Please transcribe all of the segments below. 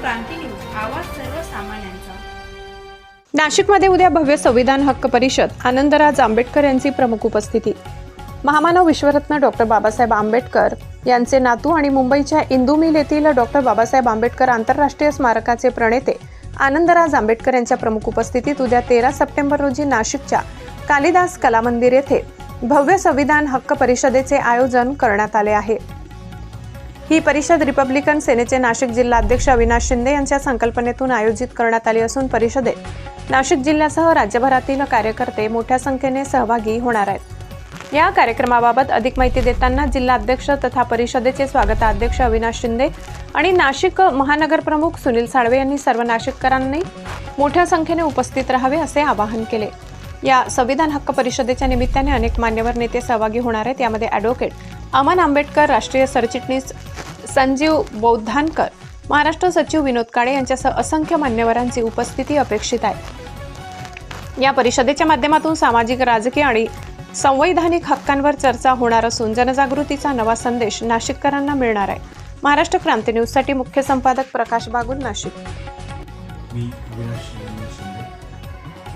क्रांती news आवाज सर्वसामान्यांचा. नाशिकमध्ये उद्या भव्य संविधान हक्क परिषद आनंदराज आंबेडकर यांची प्रमुख उपस्थिती. महामानव विश्वरत्न डॉक्टर बाबासाहेब आंबेडकर यांचे नातू आणि मुंबईच्या इंदू मिल येथील डॉक्टर बाबासाहेब आंबेडकर आंतरराष्ट्रीय स्मारकाचे प्रणेते आनंदराज आंबेडकर यांच्या प्रमुख उपस्थितीत उद्या तेरा सप्टेंबर रोजी नाशिकच्या कालिदास कला मंदिर येथे भव्य संविधान हक्क परिषदेचे आयोजन करण्यात आले आहे. ही परिषद रिपब्लिकन सेनेचे नाशिक जिल्हा अध्यक्ष अविनाश शिंदे यांच्या संकल्पनेतून आयोजित करण्यात आली असून परिषदेत नाशिक जिल्ह्यासह राज्यभरातील कार्यकर्ते मोठ्या संख्येने सहभागी होणार आहेत. या कार्यक्रमाबाबत अधिक माहिती देताना जिल्हा अध्यक्ष तथा परिषदेचे स्वागताध्यक्ष अविनाश शिंदे आणि नाशिक महानगर प्रमुख सुनील साळवे यांनी सर्व नाशिककरांनी मोठ्या संख्येने उपस्थित राहावे असे आवाहन केले. या संविधान हक्क परिषदेच्या निमित्ताने अनेक मान्यवर नेते सहभागी होणार आहेत. यामध्ये ॲडव्होकेट अमन आंबेडकर राष्ट्रीय सरचिटणीस संजीव बौद्धानकर महाराष्ट्र सचिव विनोद काळे यांच्यासह असंख्य मान्यवरांची उपस्थिती अपेक्षित आहे. या परिषदेच्या माध्यमातून सामाजिक राजकीय आणि संवैधानिक हक्कांवर चर्चा होणार असून जनजागृतीचा नवा संदेश नाशिककरांना मिळणार आहे. महाराष्ट्र क्रांती न्यूजसाठी मुख्य संपादक प्रकाश बागुल नाशिक. मी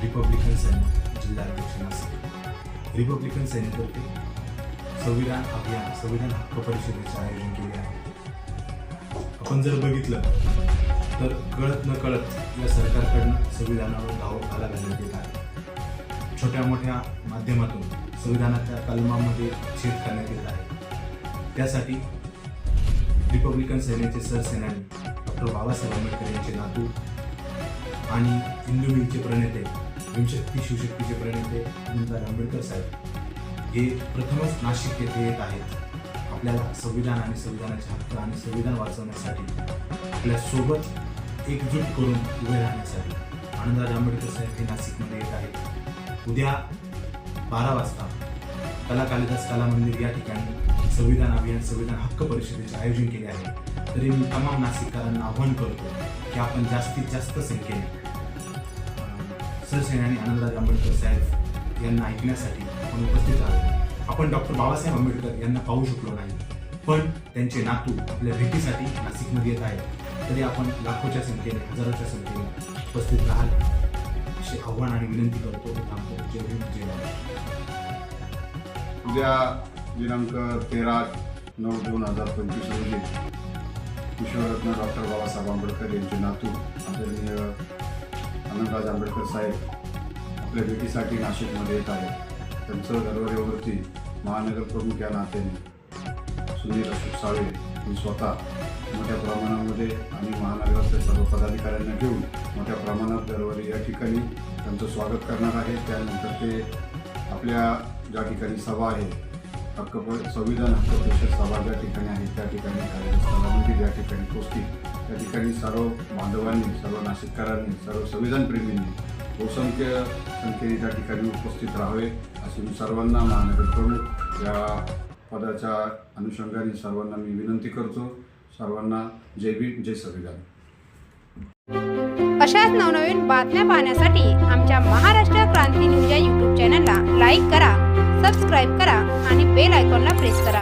रिपब्लिकन सैनिक जिल्हाध्यक्ष रिपब्लिकन सैनिक संविधान अभियान संविधान हक्क परिषदेचे आयोजन केले आहे. आपण जर बघितलं तर कळत न कळत या सरकारकडनं संविधानावर धाव घाला घालण्यात येत आहे. छोट्या मोठ्या माध्यमातून संविधानाच्या कलमामध्ये छेद करण्यात येत आहे. त्यासाठी रिपब्लिकन सेनेचे सरसेनानी डॉक्टर बाबासाहेब आंबेडकर यांचे नातू आणि हिंदू मिलचे प्रणेते भीमशक्ती शिवशक्तीचे प्रणेते आंबेडकर साहेब. हे प्रथमच नाशिक येथे येत आहेत आपल्याला संविधान आणि संविधानाचे हक्क आणि संविधान वाचवण्यासाठी आपल्यासोबत एकजूट करून उभे राहण्यासाठी आनंदराज आंबेडकर साहेब हे नाशिकमध्ये येत आहेत. उद्या बारा वाजता कला कालिदास कला मंदिर या ठिकाणी संविधान अभियान संविधान हक्क परिषदेचे आयोजन केले आहे. तरी मी तमाम नाशिककारांना आव्हान करतो की आपण जास्तीत जास्त संख्येने सरसेनानी आनंदराज आंबेडकर साहेब यांना ऐकण्यासाठी आपण उपस्थित आहोत. आपण डॉक्टर बाबासाहेब आंबेडकर यांना पाहू शकलो नाही पण त्यांचे नातू आपल्या भेटीसाठी नाशिकमध्ये येत आहेत. तरी आपण लाखोच्या संख्येने हजारोच्या संख्येने उपस्थित राहाल. असे आव्हान आणि विनंती करतो थांबतो जय हिंद जय उद्या दिनांक तेरा नऊ दोन हजार पंचवीस रोजी विश्वरत्न डॉक्टर बाबासाहेब आंबेडकर यांचे नातू आदरणीय आनंदराज आंबेडकर साहेब आपल्या भेटीसाठी नाशिकमध्ये येत आहेत. त्यांचं दरवाजेवरती महानगर प्रमुख या नात्याने सुनील अशोक साळे मी स्वतः मोठ्या प्रमाणामध्ये आणि महानगरातल्या सर्व पदाधिकाऱ्यांना घेऊन मोठ्या प्रमाणात दरवारी या ठिकाणी त्यांचं स्वागत करणार आहे. त्यानंतर ते आपल्या ज्या ठिकाणी सभा आहे हक्क संविधान हक्क परिषद सभा ज्या ठिकाणी आहे त्या ठिकाणी कार्यस्थळामध्ये ज्या ठिकाणी पोचतील त्या ठिकाणी सर्व बांधवांनी सर्व नाशिककरांनी सर्व संविधानप्रेमींनी बहुसंख्य संख्येने त्या ठिकाणी उपस्थित राहावे असे मी सर्वांना महानगर प्रमुख या पदाच्या अनुषंगाने सर्वांना मी विनंती करतो. सर्वांना जय भीम जय संविधान अशाच नवनवीन बातम्या पाहण्यासाठी आमच्या महाराष्ट्र क्रांती न्यूज या यूट्यूब चॅनलला लाईक करा सबस्क्राईब करा आणि बेल आयकॉनला प्रेस करा.